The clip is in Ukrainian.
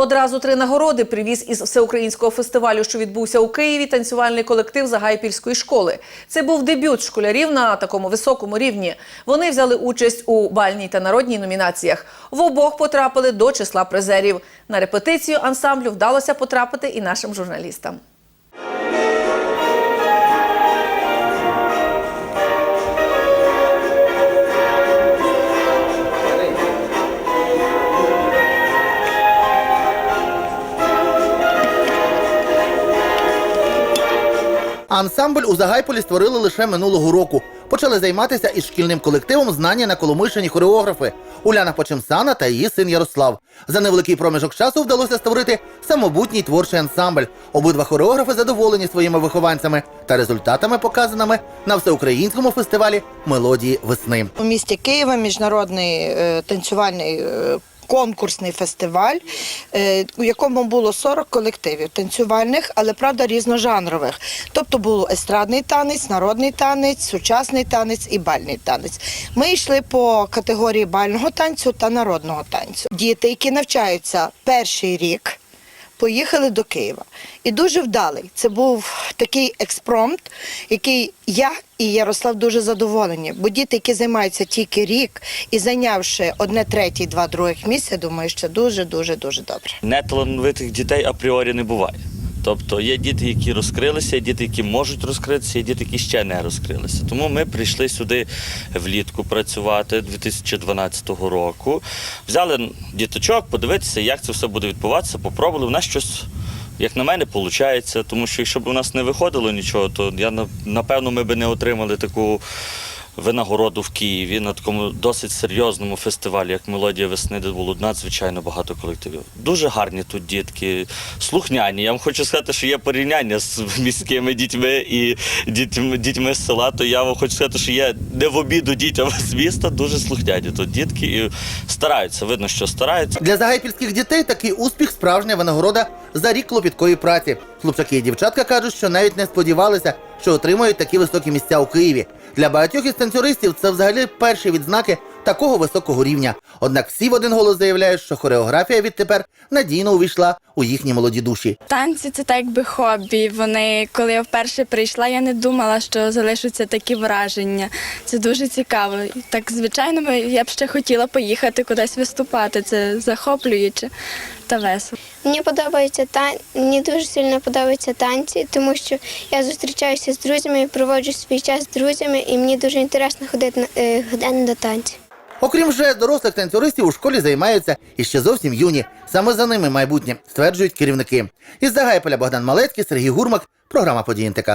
Одразу три нагороди привіз із всеукраїнського фестивалю, що відбувся у Києві. Танцювальний колектив Загайпільської школи. Це був дебют школярів на такому високому рівні. Вони взяли участь у бальній та народній номінаціях. В обох потрапили до числа призерів. На репетицію ансамблю вдалося потрапити і нашим журналістам. Ансамбль у Загайполі створили лише минулого року. Почали займатися із шкільним колективом знання на Коломийщині хореографи Уляна Почемсана та її син Ярослав. За невеликий проміжок часу вдалося створити самобутній творчий ансамбль. Обидва хореографи задоволені своїми вихованцями та результатами, показаними на всеукраїнському фестивалі Мелодії весни. У місті Києва міжнародний е, танцювальний е, конкурсний фестиваль, е, у якому було 40 колективів танцювальних, але правда різножанрових. Тобто було естрадний танець, народний танець, сучасний танець і бальний танець. Ми йшли по категорії бального танцю та народного танцю. Діти, які навчаються перший рік. Поїхали до Києва. І дуже вдалий. Це був такий експромт, який я і Ярослав дуже задоволені. Бо діти, які займаються тільки рік і зайнявши одне третє, два других місця, думаю, що дуже, дуже, дуже добре. неталановитих дітей апріорі не буває. Тобто є діти, які розкрилися, є діти, які можуть розкритися, є діти, які ще не розкрилися. Тому ми прийшли сюди влітку працювати 2012 року. Взяли діточок, подивитися, як це все буде відбуватися, попробували. У нас щось. Як на мене, виходить, тому що якщо б у нас не виходило нічого, то я напевно ми б не отримали таку винагороду в Києві на такому досить серйозному фестивалі, як Мелодія весни, де було надзвичайно багато колективів. Дуже гарні тут дітки, слухняні. Я вам хочу сказати, що є порівняння з міськими дітьми і дітьми, дітьми з села, то я вам хочу сказати, що є не в обіду дітям з міста, дуже слухняні тут дітки і стараються. Видно, що стараються. Для загайпільських дітей такий успіх справжня винагорода за рік клопіткої праці. Хлопчаки і дівчатка кажуть, що навіть не сподівалися, що отримають такі високі місця у Києві. Для багатьох із танцюристів це взагалі перші відзнаки такого високого рівня. Однак всі в один голос заявляють, що хореографія відтепер надійно увійшла у їхні молоді душі. Танці це так якби хобі. Вони, коли я вперше прийшла, я не думала, що залишаться такі враження. Це дуже цікаво. Так, звичайно, я б ще хотіла поїхати кудись виступати. Це захоплююче та весело. Мені подобається та мені дуже сильно подобаються танці, тому що я зустрічаюся з друзями, проводжу свій час з друзями, і мені дуже інтересно ходити на годину години до танців. Окрім вже дорослих танцюристів, у школі займаються і ще зовсім юні. Саме за ними майбутнє, стверджують керівники. Із Загайполя Богдан Малецький, Сергій Гурмак, програма «Події НТК».